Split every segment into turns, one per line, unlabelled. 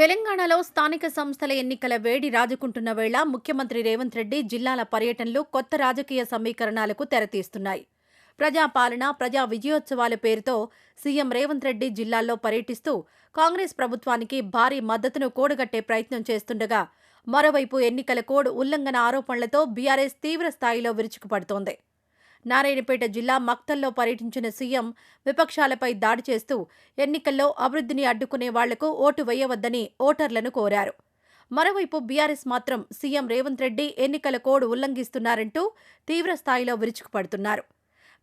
తెలంగాణలో స్థానిక సంస్థల ఎన్నికల వేడి రాజుకుంటున్న వేళ ముఖ్యమంత్రి రేవంత్ రెడ్డి జిల్లాల పర్యటనలు కొత్త రాజకీయ సమీకరణాలకు తెరతీస్తున్నాయి. ప్రజాపాలన ప్రజా విజయోత్సవాల పేరుతో సీఎం రేవంత్ రెడ్డి జిల్లాల్లో పర్యటిస్తూ కాంగ్రెస్ ప్రభుత్వానికి భారీ మద్దతును కూడగట్టే ప్రయత్నం చేస్తుండగా మరోవైపు ఎన్నికల కోడ్ ఉల్లంఘన ఆరోపణలతో బీఆర్ఎస్ తీవ్ర స్థాయిలో విరుచుకుపడుతోంది. నారాయణపేట జిల్లా మక్తల్లో పర్యటించిన సీఎం విపక్షాలపై దాడి చేస్తూ ఎన్నికల్లో అభివృద్ధిని అడ్డుకునే వాళ్ళకు ఓటు వేయవద్దని ఓటర్లను కోరారు. మరోవైపు బీఆర్ఎస్ మాత్రం సీఎం రేవంత్ రెడ్డి ఎన్నికల కోడ్ ఉల్లంఘిస్తున్నారంటూ తీవ్ర స్థాయిలో విరుచుకుపడుతున్నారు.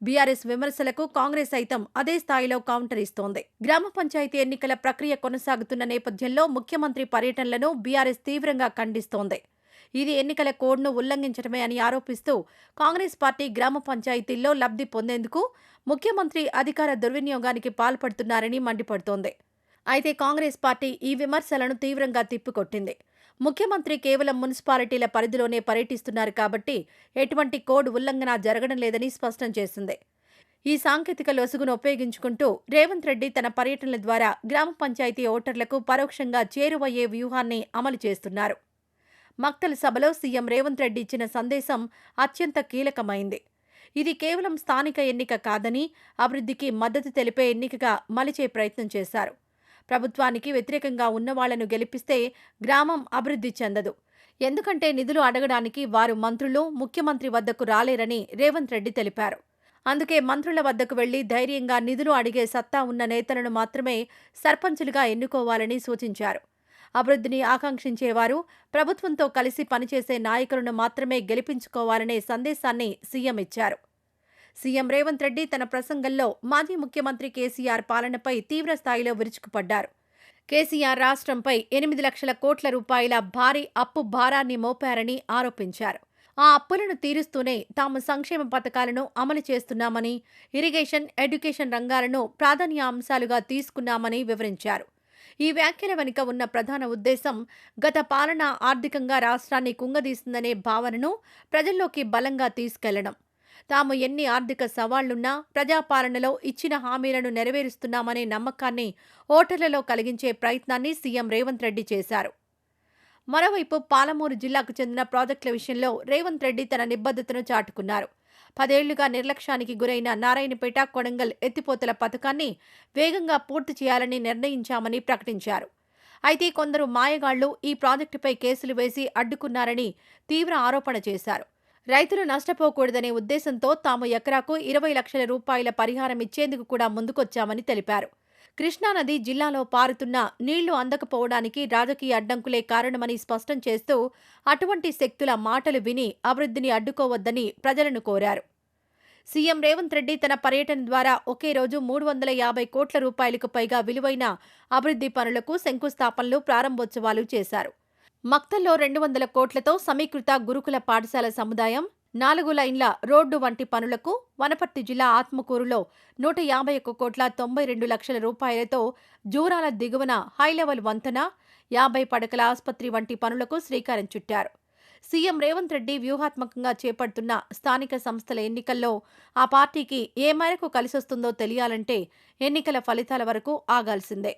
బీఆర్ఎస్ విమర్శలకు కాంగ్రెస్ సైతం అదే స్థాయిలో కౌంటర్ ఇస్తోంది. గ్రామ పంచాయతీ ఎన్నికల ప్రక్రియ కొనసాగుతున్న నేపథ్యంలో ముఖ్యమంత్రి పర్యటనలను బీఆర్ఎస్ తీవ్రంగా ఖండిస్తోంది. ఇది ఎన్నికల కోడ్ను ఉల్లంఘించడమే అని ఆరోపిస్తూ కాంగ్రెస్ పార్టీ గ్రామ పంచాయతీల్లో లబ్ధి పొందేందుకు ముఖ్యమంత్రి అధికార దుర్వినియోగానికి పాల్పడుతున్నారని మండిపడుతోంది. అయితే కాంగ్రెస్ పార్టీ ఈ విమర్శలను తీవ్రంగా తిప్పికొట్టింది. ముఖ్యమంత్రి కేవలం మున్సిపాలిటీల పరిధిలోనే పర్యటిస్తున్నారు కాబట్టి ఎటువంటి కోడ్ ఉల్లంఘన జరగడం లేదని స్పష్టం చేసింది. ఈ సాంకేతిక లొసుగును ఉపయోగించుకుంటూ రేవంత్ రెడ్డి తన పర్యటనల ద్వారా గ్రామ పంచాయతీ ఓటర్లకు పరోక్షంగా చేరువయ్యే వ్యూహాన్ని అమలు చేస్తున్నారు. మక్తల్ సభలో సీఎం రేవంత్ రెడ్డి ఇచ్చిన సందేశం అత్యంత కీలకమైంది. ఇది కేవలం స్థానిక ఎన్నిక కాదని అభివృద్ధికి మద్దతు తెలిపే ఎన్నికగా మలిచే ప్రయత్నం చేశారు. ప్రభుత్వానికి వ్యతిరేకంగా ఉన్నవాళ్ళను గెలిపిస్తే గ్రామం అభివృద్ధి చెందదు. ఎందుకంటే నిధులు అడగడానికి వారు మంత్రులు ముఖ్యమంత్రి వద్దకు రాలేరని రేవంత్ రెడ్డి తెలిపారు. అందుకే మంత్రుల వద్దకు వెళ్ళి ధైర్యంగా నిధులు అడిగే సత్తా ఉన్న నేతలను మాత్రమే సర్పంచులుగా ఎన్నుకోవాలని సూచించారు. అభివృద్ధిని ఆకాంక్షించేవారు. ప్రభుత్వంతో కలిసి పనిచేసే నాయకులను మాత్రమే గెలిపించుకోవాలనే సందేశాన్ని సీఎం ఇచ్చారు. సీఎం రేవంత్ రెడ్డి తన ప్రసంగంలో మాజీ ముఖ్యమంత్రి కేసీఆర్ పాలనపై తీవ్ర స్థాయిలో విరుచుకుపడ్డారు. కేసీఆర్ రాష్ట్రంపై ఎనిమిది లక్షల కోట్ల రూపాయల భారీ అప్పు భారాన్ని మోపారని ఆరోపించారు. ఆ అప్పులను తీరుస్తూనే తాము సంక్షేమ పథకాలను అమలు చేస్తున్నామని ఇరిగేషన్ ఎడ్యుకేషన్ రంగాలను ప్రాధాన్య అంశాలుగా తీసుకున్నామని వివరించారు. ఈ వ్యాఖ్యల వెనుక ఉన్న ప్రధాన ఉద్దేశం గత పాలన ఆర్థికంగా రాష్ట్రాన్ని కుంగదీస్తుందనే భావనను ప్రజల్లోకి బలంగా తీసుకెళ్ళడం. తాము ఎన్ని ఆర్థిక సవాళ్ళున్నా ప్రజాపాలనలో ఇచ్చిన హామీలను నెరవేరుస్తున్నామనే నమ్మకాన్ని ఓటర్లలో కలిగించే ప్రయత్నాన్ని సీఎం రేవంత్ రెడ్డి చేశారు. మరోవైపు పాలమూరు జిల్లాకు చెందిన ప్రాజెక్టుల విషయంలో రేవంత్ రెడ్డి తన నిబద్ధతను చాటుకున్నారు. పదేళ్ళుగా నిర్లక్ష్యానికి గురైన నారాయణపేట కొడంగల్ ఎత్తిపోతల పథకాన్ని వేగంగా పూర్తి చేయాలని నిర్ణయించామని ప్రకటించారు. అయితే కొందరు మాయగాళ్ళు ఈ ప్రాజెక్టుపై కేసులు వేసి అడ్డుకున్నారని తీవ్ర ఆరోపణ చేశారు. రైతులు నష్టపోకూడదనే ఉద్దేశంతో తాము ఎకరాకు ఇరవై లక్షల రూపాయల పరిహారం ఇచ్చేందుకు కూడా ముందుకొచ్చామని తెలిపారు. కృష్ణానది జిల్లాలో పారుతున్న నీళ్ళు అందకపోవడానికి రాజకీయ అడ్డంకులే కారణమని స్పష్టం చేస్తూ అటువంటి శక్తుల మాటలు విని అభివృద్ధిని అడ్డుకోవద్దని ప్రజలను కోరారు. సీఎం రేవంత్ రెడ్డి తన పర్యటన ద్వారా ఒకే రోజు మూడు వందల యాభై కోట్ల రూపాయలకు పైగా విలువైన అభివృద్ధి పనులకు శంకుస్థాపనలు ప్రారంభోత్సవాలు చేశారు. మక్తల్లో రెండు వందల కోట్లతో సమీకృత గురుకుల పాఠశాల సముదాయం నాలుగు లైన్ల రోడ్డు వంటి పనులకు వనపర్తి జిల్లా ఆత్మకూరులో నూట యాభై ఒక్క కోట్ల తొంభై రెండు లక్షల రూపాయలతో జూరాల దిగువన హైలెవెల్ వంతెన యాభై పడకల ఆసుపత్రి వంటి పనులకు శ్రీకారం చుట్టారు. సీఎం రేవంత్ రెడ్డి వ్యూహాత్మకంగా చేపడుతున్న స్థానిక సంస్థల ఎన్నికల్లో ఆ పార్టీకి ఏ మేరకు కలిసొస్తుందో తెలియాలంటే ఎన్నికల ఫలితాల వరకు ఆగాల్సిందే.